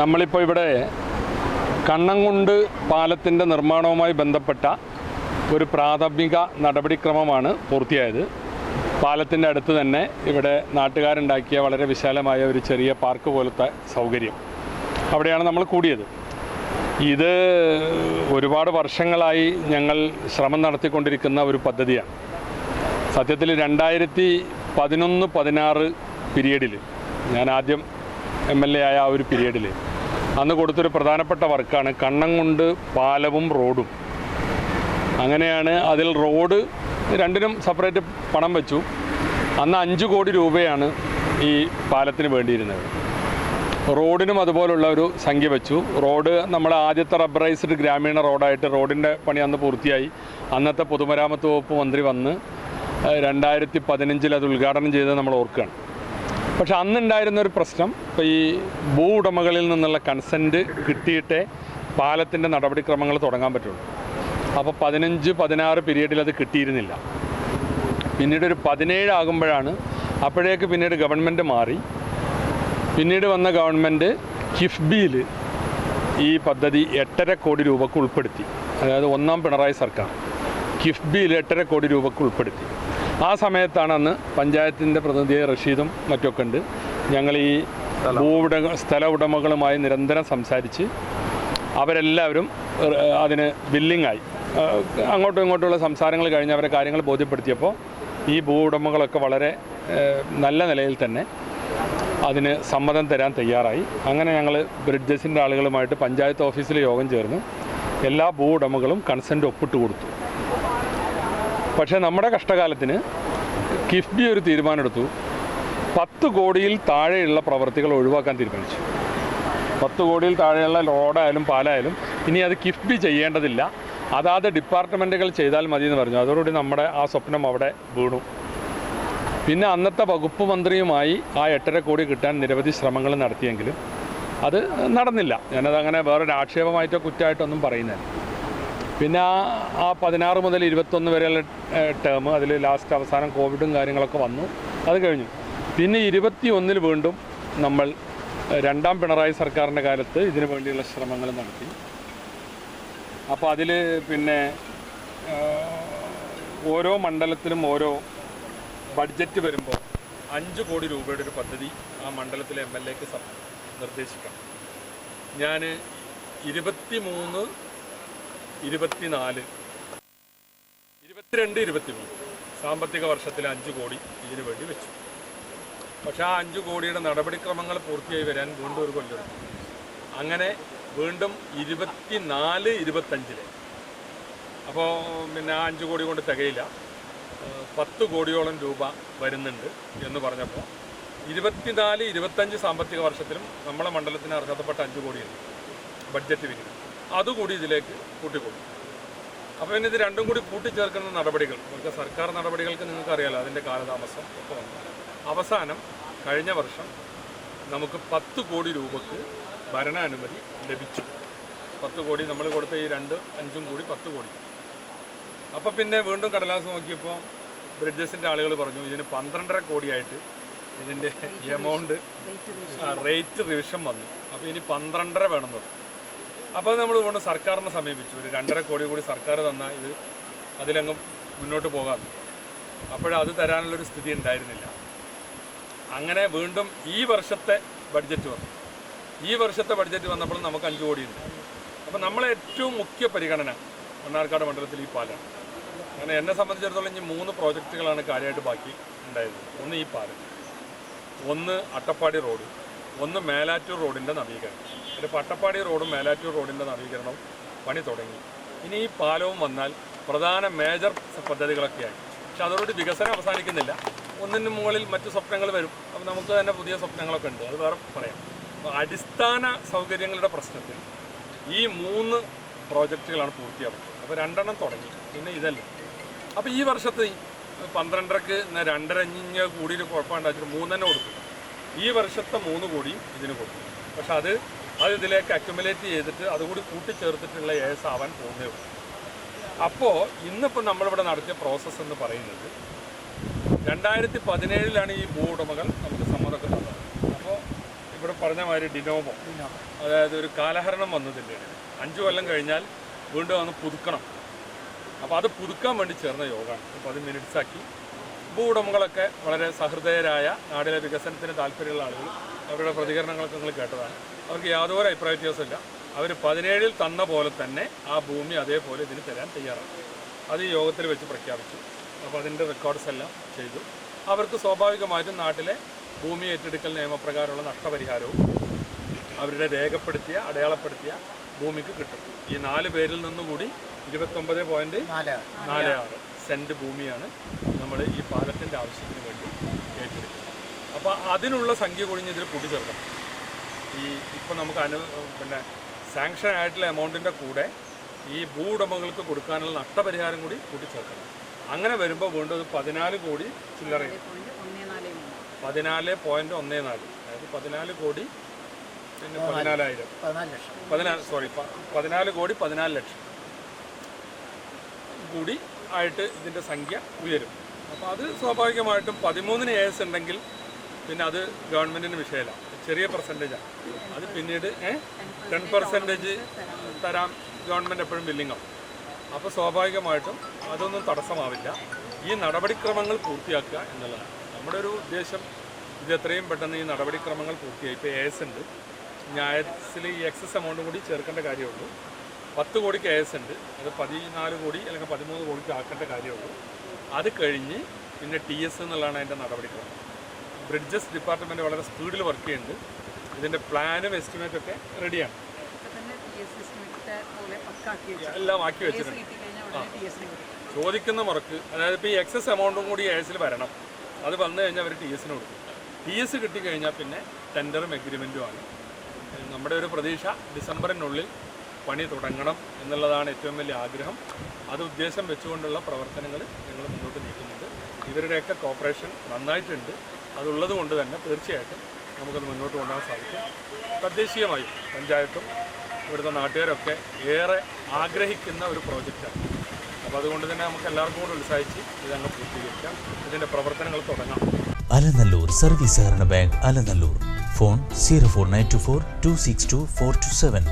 നമ്മളിപ്പോൾ ഇവിടെ കണ്ണങ്കുണ്ട് പാലത്തിന്റെ നിർമ്മാണവുമായി ബന്ധപ്പെട്ട ഒരു പ്രാഥമിക നടപടിക്രമമാണ് പൂർത്തിയായത്. പാലത്തിന്റെ അടുത്ത് തന്നെ ഇവിടെ നാട്ടുകാരുണ്ടാക്കിയ വളരെ വിശാലമായ ഒരു ചെറിയ പാർക്ക് പോലത്തെ സൗകര്യം. അവിടെയാണ് നമ്മൾ കൂടിയത്. ഇത് ഒരുപാട് വർഷങ്ങളായി ഞങ്ങൾ ശ്രമം നടത്തിക്കൊണ്ടിരിക്കുന്ന ഒരു പദ്ധതിയാണ്. സത്യത്തിൽ രണ്ടായിരത്തി പതിനൊന്ന് പതിനാറ് പീരീഡിൽ ഞാൻ ആദ്യം എം എൽ എ ആയ ആ ഒരു പീരീഡിൽ അന്ന് കൊടുത്തൊരു പ്രധാനപ്പെട്ട വർക്കാണ് കണ്ണം കൊണ്ട് പാലവും റോഡും. അങ്ങനെയാണ് അതിൽ റോഡ് രണ്ടിനും സെപ്പറേറ്റ് പണം വെച്ചു. അന്ന് അഞ്ച് കോടി രൂപയാണ് ഈ പാലത്തിന് വേണ്ടിയിരുന്നത്. റോഡിനും അതുപോലുള്ള ഒരു സംഖ്യ വെച്ചു. റോഡ് നമ്മൾ ആദ്യത്തെ റബ്ബറൈസ്ഡ് ഗ്രാമീണ റോഡായിട്ട് റോഡിന്റെ പണി അന്ന് പൂർത്തിയായി. അന്നത്തെ പൊതുമരാമത്ത് വകുപ്പ് മന്ത്രി വന്ന് രണ്ടായിരത്തി പതിനഞ്ചിൽ അത് ഉദ്ഘാടനം ചെയ്തത് നമ്മൾ ഓർക്കുകയാണ്. പക്ഷെ അന്നുണ്ടായിരുന്ന ഒരു പ്രശ്നം ഇപ്പോൾ ഈ ഭൂ ഉടമകളിൽ നിന്നുള്ള കൺസെന്റ് കിട്ടിയിട്ടേ പാലത്തിന്റെ നടപടിക്രമങ്ങൾ തുടങ്ങാൻ പറ്റുള്ളൂ. അപ്പോൾ പതിനഞ്ച് പതിനാറ് പീരീഡിൽ അത് കിട്ടിയിരുന്നില്ല. പിന്നീട് ഒരു പതിനേഴ് ആകുമ്പോഴാണ് അപ്പോഴേക്ക് പിന്നീട് ഗവൺമെന്റ് മാറി. പിന്നീട് വന്ന ഗവൺമെന്റ് കിഫ്ബിയിൽ ഈ പദ്ധതി എട്ടര കോടി രൂപക്ക് ഉൾപ്പെടുത്തി. അതായത് ഒന്നാം പിണറായി സർക്കാർ കിഫ്ബിയിൽ എട്ടര കോടി രൂപക്ക് ഉൾപ്പെടുത്തി. ആ സമയത്താണ് അന്ന് പഞ്ചായത്തിന്റെ പ്രതിനിധിയായ റഷീദും മറ്റൊക്കെ ഉണ്ട്. ഞങ്ങൾ ഈ ഭൂവിട സ്ഥല ഉടമകളുമായി നിരന്തരം സംസാരിച്ച് അവരെല്ലാവരും അതിന് ബില്ലിങ്ങായി അങ്ങോട്ടും ഇങ്ങോട്ടുമുള്ള സംസാരങ്ങൾ കഴിഞ്ഞ് അവരെ കാര്യങ്ങൾ ബോധ്യപ്പെടുത്തിയപ്പോൾ ഈ ഭൂ ഉടമകളൊക്കെ വളരെ നല്ല നിലയിൽ തന്നെ അതിന് സമ്മതം തരാൻ തയ്യാറായി. അങ്ങനെ ഞങ്ങൾ ബ്രിഡ്ജസിന്റെ ആളുകളുമായിട്ട് പഞ്ചായത്ത് ഓഫീസിൽ യോഗം ചേർന്ന് എല്ലാ ഭൂ ഉടമകളും കൺസെന്റ് ഒപ്പിട്ട് കൊടുത്തു. പക്ഷേ നമ്മുടെ കഷ്ടകാലത്തിന് കിഫ്ബി ഒരു തീരുമാനമെടുത്തു. പത്ത് കോടിയിൽ താഴെയുള്ള പ്രവർത്തികൾ ഒഴിവാക്കാൻ തീരുമാനിച്ചു. പത്ത് കോടിയിൽ താഴെയുള്ള റോഡായാലും പാലായാലും ഇനി അത് കിഫ്ബി ചെയ്യേണ്ടതില്ല. അതാത് ഡിപ്പാർട്ട്മെന്റുകൾ ചെയ്താൽ മതി എന്ന് പറഞ്ഞു. അതോടുകൂടി നമ്മുടെ ആ സ്വപ്നം അവിടെ വീണു. പിന്നെ അന്നത്തെ വകുപ്പ് മന്ത്രിയുമായി ആ എട്ടര കോടി കിട്ടാൻ നിരവധി ശ്രമങ്ങൾ നടത്തിയെങ്കിലും അത് നടന്നില്ല. ഞാനത് അങ്ങനെ വേറൊരു ആക്ഷേപമായിട്ടോ കുറ്റമായിട്ടോ ഒന്നും പറയുന്നില്ല. പിന്നെ ആ പതിനാറ് മുതൽ ഇരുപത്തൊന്ന് വരെയുള്ള ടേം അതിൽ ലാസ്റ്റ് അവസാനം കോവിഡും കാര്യങ്ങളൊക്കെ വന്നു. അത് കഴിഞ്ഞു. പിന്നെ ഇരുപത്തി ഒന്നിൽ വീണ്ടും നമ്മൾ രണ്ടാം പിണറായി സർക്കാരിന്റെ കാലത്ത് ഇതിനു വേണ്ടിയുള്ള ശ്രമങ്ങൾ നടത്തി. അപ്പോൾ അതിൽ പിന്നെ ഓരോ മണ്ഡലത്തിലും ഓരോ ബഡ്ജറ്റ് വരുമ്പോൾ അഞ്ച് കോടി രൂപയുടെ ഒരു പദ്ധതി ആ മണ്ഡലത്തിലെ എം എൽ എക്ക് നിർദ്ദേശിക്കാം. ഞാൻ ഇരുപത്തി മൂന്ന് ഇരുപത്തിനാല്. ഇരുപത്തിരണ്ട് ഇരുപത്തിമൂന്ന്. സാമ്പത്തിക വർഷത്തിൽ അഞ്ച് കോടി ഇതിനു വേണ്ടി വെച്ചു. പക്ഷെ ആ അഞ്ച് കോടിയുടെ നടപടിക്രമങ്ങൾ പൂർത്തിയായി വരാൻ വീണ്ടും ഒരു കൊല്ലം അങ്ങനെ വീണ്ടും ഇരുപത്തിനാല് ഇരുപത്തഞ്ചിൽ. അപ്പോൾ പിന്നെ ആ അഞ്ച് കോടി കൊണ്ട് തികയില്ല. പത്ത് കോടിയോളം രൂപ വരുന്നുണ്ട് എന്ന് പറഞ്ഞപ്പോൾ ഇരുപത്തിനാല് ഇരുപത്തഞ്ച് സാമ്പത്തിക വർഷത്തിലും നമ്മളെ മണ്ഡലത്തിന് അർഹതപ്പെട്ട അഞ്ച് കോടിയുണ്ട് ബഡ്ജറ്റ് വിഹിതം. അതുകൂടി ഇതിലേക്ക് കൂട്ടിക്കൊടുക്കും. അപ്പോൾ പിന്നെ ഇത് രണ്ടും കൂടി കൂട്ടിച്ചേർക്കുന്ന നടപടികൾ നമുക്ക് സർക്കാർ നടപടികൾക്ക് നിങ്ങൾക്ക് അറിയാലോ അതിന്റെ കാലതാമസം ഒക്കെ വന്നു. അവസാനം കഴിഞ്ഞ വർഷം നമുക്ക് പത്ത് കോടി രൂപക്ക് ഭരണാനുമതി ലഭിച്ചു. പത്ത് കോടി നമ്മൾ കൊടുത്ത ഈ രണ്ട് അഞ്ചും കൂടി പത്ത് കോടി. അപ്പോൾ പിന്നെ വീണ്ടും കടലാസ് നോക്കിയപ്പോൾ ബ്രിഡ്ജസിന്റെ ആളുകൾ പറഞ്ഞു ഇതിന് പന്ത്രണ്ടര കോടിയായിട്ട് ഇതിന്റെ എമൗണ്ട് റേറ്റ് റിവിഷൻ വന്നു. അപ്പോൾ ഇനി പന്ത്രണ്ടര വേണം പറഞ്ഞു. അപ്പോൾ നമ്മൾ കൊണ്ട് സർക്കാരിനെ സമീപിച്ചു. ഒരു രണ്ടര കോടി കൂടി സർക്കാർ തന്നാൽ ഇത് അതിലങ്ങ് മുന്നോട്ട് പോകാം. അപ്പോഴത് തരാനുള്ളൊരു സ്ഥിതി ഉണ്ടായിരുന്നില്ല. അങ്ങനെ വീണ്ടും ഈ വർഷത്തെ ബഡ്ജറ്റ് വന്നു. ഈ വർഷത്തെ ബഡ്ജറ്റ് വന്നപ്പോൾ നമുക്ക് അഞ്ച് കോടിയുണ്ട് അപ്പോൾ നമ്മളെ ഏറ്റവും മുഖ്യ പരിഗണന മണ്ണാർക്കാട് മണ്ഡലത്തിൽ ഈ പാലാണ്. അങ്ങനെ എന്നെ സംബന്ധിച്ചിടത്തോളം ഇനി മൂന്ന് പ്രോജക്റ്റുകളാണ് കാര്യമായിട്ട് ബാക്കി ഉണ്ടായിരുന്നത് ഒന്ന് ഈ പാലം ഒന്ന് അട്ടപ്പാടി റോഡ് ഒന്ന് മേലാറ്റൂർ റോഡിന്റെ നവീകരണം. ഒരു പട്ടപ്പാടി റോഡും മേലാറ്റൂർ റോഡിന്റെ നവീകരണം പണി തുടങ്ങി. ഇനി ഈ പാലവും വന്നാൽ പ്രധാന മേജർ പദ്ധതികളൊക്കെയായി. പക്ഷെ അതോടൊരു വികസനം അവസാനിക്കുന്നില്ല. ഒന്നിന് മുകളിൽ മറ്റു സ്വപ്നങ്ങൾ വരും. അപ്പം നമുക്ക് തന്നെ പുതിയ സ്വപ്നങ്ങളൊക്കെ ഉണ്ട്. അത് വേറെ പറയാം. അപ്പോൾ അടിസ്ഥാന സൗകര്യങ്ങളുടെ പ്രശ്നത്തിൽ ഈ മൂന്ന് പ്രോജക്റ്റുകളാണ് പൂർത്തിയാക്കുന്നത് അപ്പോൾ രണ്ടെണ്ണം തുടങ്ങി. പിന്നെ ഇതല്ല. അപ്പോൾ ഈ വർഷത്തെ പന്ത്രണ്ടരക്ക് രണ്ടര അഞ്ഞ് കൂടിയിട്ട് കുഴപ്പമുണ്ടാക്കിയിട്ട് മൂന്നെണ്ണം കൊടുക്കും ഈ വർഷത്തെ മൂന്ന് കോടിയും ഇതിന് കൊടുക്കും പക്ഷെ അത് അത് ഇതിലേക്ക് അക്യുമുലേറ്റ് ചെയ്തിട്ട് അതുകൂടി കൂട്ടിച്ചേർത്തിട്ടുള്ള ഏസ് ആവാൻ പോകുന്നേ അപ്പോൾ ഇന്നിപ്പോൾ നമ്മളിവിടെ നടത്തിയ പ്രോസസ്സ് എന്ന് പറയുന്നത് രണ്ടായിരത്തി പതിനേഴിലാണ് ഈ ഭൂ ഉടമകൾ നമുക്ക് സമ്മതമൊക്കെ തന്നത്. അപ്പോൾ ഇവിടെ പറഞ്ഞ മാതിരി ഡിനോമോ അതായത് ഒരു കാലഹരണം വന്നതിന്റെ അഞ്ചു കൊല്ലം കഴിഞ്ഞാൽ വീണ്ടും വന്ന് പുതുക്കണം. അപ്പോൾ അത് പുതുക്കാൻ വേണ്ടി ചേർന്ന യോഗമാണ്. അപ്പോൾ അത് മിനിറ്റ്സ് ആക്കി ഉടമകളൊക്കെ വളരെ സഹൃദയരായ നാടിലെ വികസനത്തിന് താല്പര്യമുള്ള ആളുകൾ അവരുടെ പ്രതികരണങ്ങളൊക്കെ നിങ്ങൾ കേട്ടതാണ്. അവർക്ക് യാതൊരു അഭിപ്രായ വ്യത്യാസമില്ല അവർ പതിനേഴിൽ തന്ന പോലെ തന്നെ ആ ഭൂമി അതേപോലെ ഇതിന് തരാൻ തയ്യാറാണ്. അത് ഈ യോഗത്തിൽ വെച്ച് പ്രഖ്യാപിച്ചു. അപ്പോൾ അതിന്റെ റെക്കോർഡ്സ് എല്ലാം ചെയ്തു. അവർക്ക് സ്വാഭാവികമായിട്ടും നാട്ടിലെ ഭൂമി ഏറ്റെടുക്കൽ നിയമപ്രകാരമുള്ള നഷ്ടപരിഹാരവും അവരുടെ രേഖപ്പെടുത്തിയ അടയാളപ്പെടുത്തിയ ഭൂമിക്ക് കിട്ടും. ഈ നാല് പേരിൽ നിന്നുകൂടി ഇരുപത്തൊമ്പത് പോയിന്റ് നാല് ആറ്. സെന്റ് ഭൂമിയാണ് നമ്മൾ ഈ പാലത്തിന്റെ ആവശ്യത്തിന് വേണ്ടി ഏറ്റെടുക്കുന്നത് അപ്പോൾ അതിനുള്ള സംഖ്യ കുഴിഞ്ഞ് ഇതിൽ കൂട്ടിച്ചേർക്കണം. ഈ ഇപ്പം നമുക്ക് അനു പിന്നെ സാങ്ഷൻ ആയിട്ടുള്ള എമൗണ്ടിന്റെ കൂടെ ഈ ഭൂ ഉടമകൾക്ക് കൊടുക്കാനുള്ള നഷ്ടപരിഹാരം കൂടി കൂട്ടിച്ചേർക്കണം. അങ്ങനെ വരുമ്പോൾ വീണ്ടും അത് പതിനാല് കോടി ചില്ലറയും പതിനാല് പോയിന്റ് ഒന്നേ നാല് അതായത് പതിനാല് കോടി പിന്നെ പതിനാലായിരം. പതിനാല് സോറി പതിനാല് കോടി പതിനാല് ലക്ഷം കൂടി ആയിട്ട് ഇതിന്റെ സംഖ്യ ഉയരും. അപ്പോൾ അത് സ്വാഭാവികമായിട്ടും പതിമൂന്നിന് എ എസ് ഉണ്ടെങ്കിൽ പിന്നെ അത് ഗവൺമെന്റിന് വിഷയമല്ല ചെറിയ പെർസെന്റേജാണ് അത് പിന്നീട് ടെൻ പെർസെന്റേജ് തരാം. ഗവൺമെന്റ് എപ്പോഴും ബില്ലിങ്ങും അപ്പോൾ സ്വാഭാവികമായിട്ടും അതൊന്നും തടസ്സമാവില്ല. ഈ നടപടിക്രമങ്ങൾ പൂർത്തിയാക്കുക എന്നുള്ളതാണ്. നമ്മുടെ ഒരു ഉദ്ദേശം ഇത് എത്രയും പെട്ടെന്ന് ഈ നടപടിക്രമങ്ങൾ പൂർത്തിയായി. ഇപ്പോൾ എ എസ് ഉണ്ട് ന്യായത്തിൽ ഈ എക്സസ് എമൗണ്ട് കൂടി ചേർക്കേണ്ട കാര്യമുള്ളൂ പത്ത് കോടി എസ് ഉണ്ട്. അത് പതിനാല് കോടി അല്ലെങ്കിൽ പതിമൂന്ന് കോടിക്ക് ആക്കേണ്ട കാര്യമുള്ളൂ. അത് കഴിഞ്ഞ് പിന്നെ ടി എസ് എന്നുള്ളതാണ് അതിന്റെ നടപടിക്രമം. ബ്രിഡ്ജസ് ഡിപ്പാർട്ട്മെന്റ് വളരെ സ്പീഡിൽ വർക്ക് ചെയ്യുന്നുണ്ട്. ഇതിന്റെ പ്ലാനും എസ്റ്റിമേറ്റും ഒക്കെ റെഡിയാണ് എല്ലാം ആക്കി വെച്ചിട്ടുണ്ട്. ചോദിക്കുന്ന മുറക്ക് അതായത് ഇപ്പോൾ ഈ എക്സസ് എമൗണ്ടും കൂടി എസിൽ വരണം. അത് വന്നു കഴിഞ്ഞാൽ അവർ ടി എസിന് കൊടുക്കും. ടി എസ് കിട്ടിക്കഴിഞ്ഞാൽ പിന്നെ ടെൻഡറും എഗ്രിമെന്റുമാണ് നമ്മുടെ ഒരു പ്രതീക്ഷ ഡിസംബറിനുള്ളിൽ പണി തുടങ്ങണം എന്നുള്ളതാണ് ഏറ്റവും വലിയ ആഗ്രഹം. അത് ഉദ്ദേശം വെച്ചുകൊണ്ടുള്ള പ്രവർത്തനങ്ങൾ ഞങ്ങൾ മുന്നോട്ട് നീക്കുന്നുണ്ട്. ഇവരുടെയൊക്കെ കോപ്പറേഷൻ നന്നായിട്ടുണ്ട്. അതുള്ളത് കൊണ്ട് തന്നെ തീർച്ചയായിട്ടും നമുക്കത് മുന്നോട്ട് കൊണ്ടുപോകാൻ സാധിക്കും. തദ്ദേശീയമായി പഞ്ചായത്തും ഇവിടുത്തെ നാട്ടുകാരൊക്കെ ഏറെ ആഗ്രഹിക്കുന്ന ഒരു പ്രോജക്റ്റാണ്. അപ്പോൾ അതുകൊണ്ട് തന്നെ നമുക്ക് എല്ലാവർക്കും കൂടെ ഉത്സാഹിച്ച് ഇതങ്ങ് പൂർത്തീകരിക്കാം. ഇതിന്റെ പ്രവർത്തനങ്ങൾ തുടങ്ങാം. അലനല്ലൂർ സർവീസ് സഹകരണ bank Alanallur. Phone zero four nine two four two six two four two seven